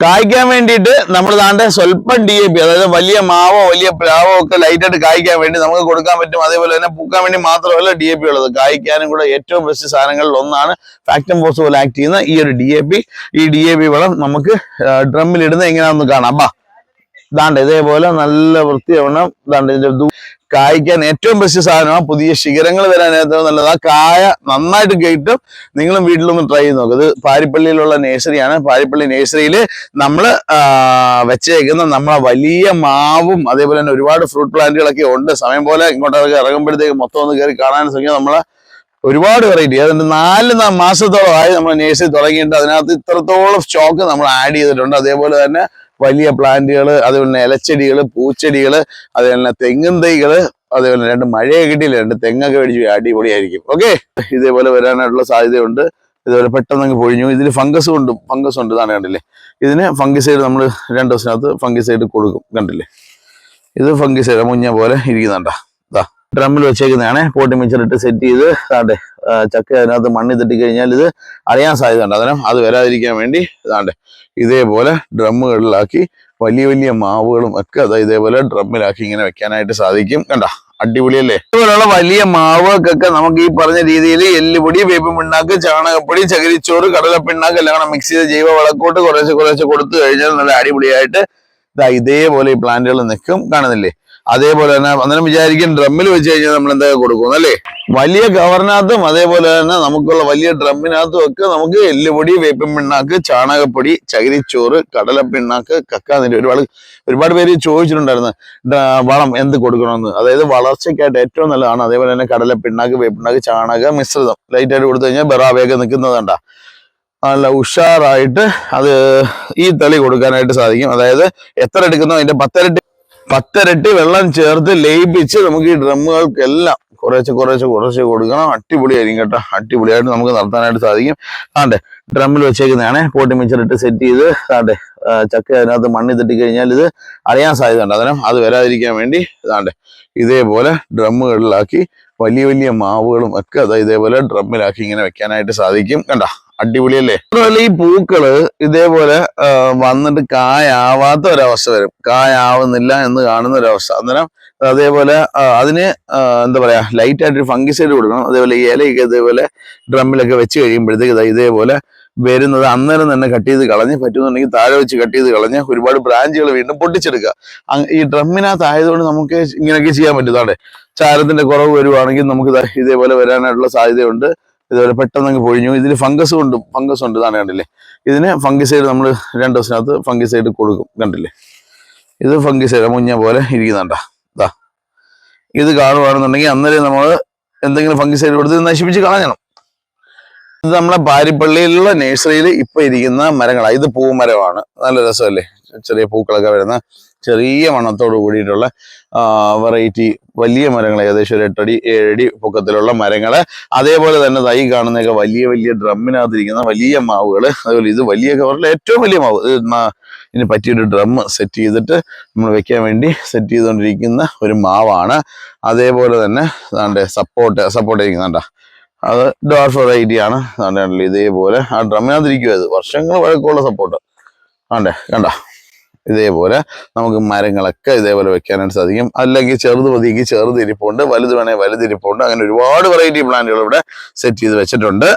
കായ്ക്കാൻ വേണ്ടിയിട്ട് നമ്മൾ താണ്ടെ സ്വല്പം ഡി എ പി അതായത് വലിയ മാവോ വലിയ പ്ലാവോ ഒക്കെ ലൈറ്റായിട്ട് കായ്ക്കാൻ വേണ്ടി നമുക്ക് കൊടുക്കാൻ പറ്റും. അതേപോലെ തന്നെ പൂക്കാൻ വേണ്ടി മാത്രമല്ല ഡി എ പി ഉള്ളത്. കായ്ക്കാനും കൂടെ ഏറ്റവും ബെസ്റ്റ് സാധനങ്ങളിൽ ഒന്നാണ് ഫാക്ടം പോസ് പോലെ ആക്ട് ചെയ്യുന്ന ഈ ഒരു ഡി എ പി ഈ ഡി എ പി വളം നമുക്ക് ഡ്രമ്മിൽ ഇടുന്ന എങ്ങനെയാണെന്ന് കാണാം. ബാ. ദാണ്ട് ഇതേപോലെ നല്ല വൃത്തിയാവണം. ദാണ്ട് ഇതിന്റെ കായ്ക്കാൻ ഏറ്റവും ബെസ്റ്റ് സാധനമാണ് പുതിയ ശിഖരങ്ങൾ വരാൻ ഏറ്റവും നല്ലത്. ആ കായ നന്നായിട്ട് കേട്ടും നിങ്ങളും വീട്ടിലൊന്ന് ട്രൈ ചെയ്ത് നോക്കുക ഇത് പാരിപ്പള്ളിയിലുള്ള നേഴ്സറിയാണ് പാരിപ്പള്ളി നേഴ്സറിയിൽ നമ്മൾ വെച്ചേക്കുന്ന നമ്മളെ വലിയ മാവും അതേപോലെ തന്നെ ഒരുപാട് ഫ്രൂട്ട് പ്ലാന്റുകളൊക്കെ ഉണ്ട്. സമയം പോലെ ഇങ്ങോട്ടൊക്കെ ഇറങ്ങുമ്പോഴത്തേക്ക് മൊത്തം ഒന്ന് കയറി കാണാൻ ശ്രമിക്കുക നമ്മളെ ഒരുപാട് വെറൈറ്റി അതുകൊണ്ട് നാല് മാസത്തോളമായി നമ്മൾ നേഴ്സറി തുടങ്ങിയിട്ട് അതിനകത്ത് ഇത്രത്തോളം സ്റ്റോക്ക് നമ്മൾ ആഡ് ചെയ്തിട്ടുണ്ട്. അതേപോലെ തന്നെ വലിയ പ്ലാന്റുകൾ അതുപോലെ തന്നെ ഇലച്ചെടികൾ പൂച്ചെടികൾ അതുപോലെ തന്നെ തെങ്ങും തൈകൾ അതേപോലെ രണ്ട് മഴയെ കിട്ടിയില്ല രണ്ട് തെങ്ങൊക്കെ മേടിച്ച് അടിപൊളിയായിരിക്കും. ഓക്കെ ഇതേപോലെ വരാനായിട്ടുള്ള സാധ്യതയുണ്ട്. ഇതുപോലെ പെട്ടെന്ന് അങ്ങ് പൊഴിഞ്ഞു. ഇതിൽ ഫംഗസ് ഉണ്ട് ഫംഗസ് ഉണ്ട് ഇതാണ് കണ്ടില്ലേ? ഇതിന് ഫംഗിസൈഡ് നമ്മൾ രണ്ട് ദിവസത്തിനകത്ത് ഫംഗിസൈഡ് കൊടുക്കും കണ്ടില്ലേ? ഇത് ഫംഗിസൈഡ് മുഞ്ഞ പോലെ ഇരിക്കുന്നുണ്ടോ. ഡ്രമ്മിൽ വെച്ചേക്കുന്നതാണ്. പോട്ടി മിച്ചറിട്ട് സെറ്റ് ചെയ്ത് ഇതാണ്ടെ ചക്ക അതിനകത്ത് മണ്ണിൽ തട്ടി കഴിഞ്ഞാൽ ഇത് അറിയാൻ സാധ്യതയുണ്ട്. അതിനും അത് വരാതിരിക്കാൻ വേണ്ടി ഇതാണ്ടെ ഇതേപോലെ ഡ്രമ്മുകളിലാക്കി വലിയ വലിയ മാവുകളും ഒക്കെ അതായത് ഇതേപോലെ ഡ്രമ്മിലാക്കി ഇങ്ങനെ വെക്കാനായിട്ട് സാധിക്കും. കണ്ട? അടിപൊളിയല്ലേ? ഇതുപോലുള്ള വലിയ മാവുകൾക്കൊക്കെ നമുക്ക് ഈ പറഞ്ഞ രീതിയിൽ എല്ലുപൊടി വേപ്പ് പിണ്ണാക്ക് ചാണകപ്പൊടി ചകിരിച്ചോറ് കടലപ്പിണ്ണാക്ക് എല്ലാം കൂടെ മിക്സ് ചെയ്ത് ജൈവ വളക്കോട്ട് കുറേശ്ശെ കുറേശ്ശെ കൊടുത്തു കഴിഞ്ഞാൽ നല്ല അടിപൊളിയായിട്ട് ഇതാ ഇതേപോലെ ഈ പ്ലാന്റുകൾ നിൽക്കും. കാണുന്നില്ലേ? അതേപോലെ തന്നെ അന്നേരം വിചാരിക്കും ഡ്രമ്മിൽ വെച്ച് കഴിഞ്ഞാൽ നമ്മൾ എന്തൊക്കെ കൊടുക്കും അല്ലേ? വലിയ കവറിനകത്തും അതേപോലെ തന്നെ നമുക്കുള്ള വലിയ ഡ്രമ്മിനകത്തും ഒക്കെ നമുക്ക് എല്ലുപൊടി വേപ്പിൻ പിണ്ണാക്ക് ചാണകപ്പൊടി ചകിരിച്ചോറ് കടല പിണ്ണാക്ക് കക്ക കക്കാന്നിട്ട് ഒരുപാട് ഒരുപാട് പേര് ചോദിച്ചിട്ടുണ്ടായിരുന്നു വളം എന്ത് കൊടുക്കണമെന്ന്? അതായത് വളർച്ചയ്ക്കായിട്ട് ഏറ്റവും നല്ലതാണ്. അതേപോലെ തന്നെ കടല പിണ്ണാക്ക് വേപ്പിണ്ണാക്ക് ചാണക മിശ്രിതം. ലൈറ്റായിട്ട് കൊടുത്തു കഴിഞ്ഞാൽ ബെറാവേഗം നിൽക്കുന്നതുണ്ട നല്ല ഉഷാറായിട്ട് അത് ഈ തളി കൊടുക്കാനായിട്ട് സാധിക്കും. അതായത് എത്ര എടുക്കുന്നോ അതിന്റെ പത്തരട്ടി പത്തരട്ടി വെള്ളം ചേർത്ത് ലയിപ്പിച്ച് നമുക്ക് ഈ ഡ്രമ്മുകൾക്കെല്ലാം കുറേശ്ശെ കുറേശ്ശെ കുറേശ്ശെ കൊടുക്കണം. അടിപൊളിയായിരിക്കും കേട്ടോ. അടിപൊളിയായിട്ട് നമുക്ക് നടത്താനായിട്ട് സാധിക്കും. ആണ്ടെ ഡ്രമ്മിൽ വെച്ചേക്കുന്നതാണ്. പോട്ടി മിച്ചറിട്ട് സെറ്റ് ചെയ്ത് ആണ്ടെ ചക്ക അതിനകത്ത് മണ്ണി തട്ടി കഴിഞ്ഞാൽ ഇത് അറിയാൻ സാധ്യതയുണ്ട്. അതിനും അത് വരാതിരിക്കാൻ വേണ്ടി ഇതാണ്ടെ ഇതേപോലെ ഡ്രമ്മുകളിലാക്കി വലിയ വലിയ മാവുകളും ഒക്കെ അതായത് ഇതേപോലെ ഡ്രമ്മിലാക്കി ഇങ്ങനെ വെക്കാനായിട്ട് സാധിക്കും. കണ്ട? അടിപൊളിയല്ലേ? അതുപോലെ ഈ പൂക്കൾ ഇതേപോലെ വന്നിട്ട് കായാവാത്ത ഒരവസ്ഥ വരും. കായാവുന്നില്ല എന്ന് കാണുന്ന ഒരവസ്ഥ. അന്നേരം അതേപോലെ അതിന് എന്താ പറയാ ലൈറ്റ് ആയിട്ട് ഫംഗിസൈഡ് കൊടുക്കണം. അതേപോലെ ഈ ഇലയൊക്കെ ഇതേപോലെ ഡ്രമ്മിലൊക്കെ വെച്ച് കഴിയുമ്പോഴത്തേക്ക് ഇതേപോലെ വരുന്നത് അന്നേരം തന്നെ കട്ട് ചെയ്ത് കളഞ്ഞ് പറ്റുന്നുണ്ടെങ്കിൽ താഴെ വെച്ച് കട്ട് ചെയ്ത് കളഞ്ഞ് ഒരുപാട് ബ്രാഞ്ചുകൾ വീണ്ടും പൊട്ടിച്ചെടുക്കുക. ഈ ഡ്രമ്മിനകത്ത് ആയതുകൊണ്ട് നമുക്ക് ഇങ്ങനെയൊക്കെ ചെയ്യാൻ പറ്റും. ചാരത്തിന്റെ കുറവ് വരുവാണെങ്കിൽ നമുക്ക് ഇതേപോലെ വരാനായിട്ടുള്ള സാധ്യതയുണ്ട്. ഇതുപോലെ പെട്ടെന്ന് അങ്ങ് പൊഴിഞ്ഞു. ഇതിൽ ഫംഗസ് ഉണ്ട് ഫംഗസ് ഉണ്ട്. ഇതാണ് കണ്ടില്ലേ? ഇതിന് ഫംഗിസൈഡ് നമ്മൾ രണ്ട് ദിവസത്തിനകത്ത് ഫംഗിസൈഡ് കൊടുക്കും. കണ്ടില്ലേ? ഇത് ഫംഗിസൈഡ് മുഞ്ഞ പോലെ ഇരിക്കുന്നുണ്ടാ. ഇതാ ഇത് കാണുവാണെന്നുണ്ടെങ്കിൽ അന്നേരം നമ്മൾ എന്തെങ്കിലും ഫംഗിസൈഡ് കൊടുത്ത് നശിപ്പിച്ച് കളയണം ഇത് നമ്മളെ പാരിപ്പള്ളിയിലുള്ള നഴ്സറിയിൽ ഇപ്പൊ ഇരിക്കുന്ന മരങ്ങളാണ് ഇത് പൂമരമാണ്. നല്ല രസമല്ലേ? ചെറിയ പൂക്കളൊക്കെ വരുന്ന ചെറിയ മണത്തോട് കൂടിയിട്ടുള്ള വെറൈറ്റി വലിയ മരങ്ങൾ ഏകദേശം ഒരു എട്ടടി ഏഴടി പൊക്കത്തിലുള്ള മരങ്ങൾ. അതേപോലെ തന്നെ തൈ കാണുന്നൊക്കെ വലിയ വലിയ ഡ്രമ്മിനകത്തിരിക്കുന്ന വലിയ മാവുകൾ. അതുപോലെ ഇത് വലിയ കവറിലെ ഏറ്റവും വലിയ മാവ്. ഇതിന് പറ്റിയൊരു ഡ്രം സെറ്റ് ചെയ്തിട്ട് നമ്മൾ വെക്കാൻ വേണ്ടി സെറ്റ് ചെയ്തുകൊണ്ടിരിക്കുന്ന ഒരു മാവാണ്. അതേപോലെ തന്നെ സപ്പോർട്ട് സപ്പോർട്ട് ഇരിക്കുന്നുണ്ട അത് ഡോർഫ് വെറൈറ്റി ആണ്. ദാണ്ടെ ഇതേപോലെ. ആ ഡ്രമ്മിനകത്തിരിക്കും അത് വർഷങ്ങൾ വഴക്കമുള്ള സപ്പോർട്ട് കണ്ടേ കണ്ട. ഇതേപോലെ നമുക്ക് മരങ്ങളൊക്കെ ഇതേപോലെ വെക്കാനായിട്ട് സാധിക്കും. അല്ലെങ്കിൽ ചെറുത് മതിയെങ്കിൽ ചെറുത് ഇരിപ്പുണ്ട് വലുത് വേണേൽ വലുതിരിപ്പുണ്ട് അങ്ങനെ ഒരുപാട് വെറൈറ്റി പ്ലാന്റുകൾ ഇവിടെ സെറ്റ് ചെയ്ത് വെച്ചിട്ടുണ്ട്.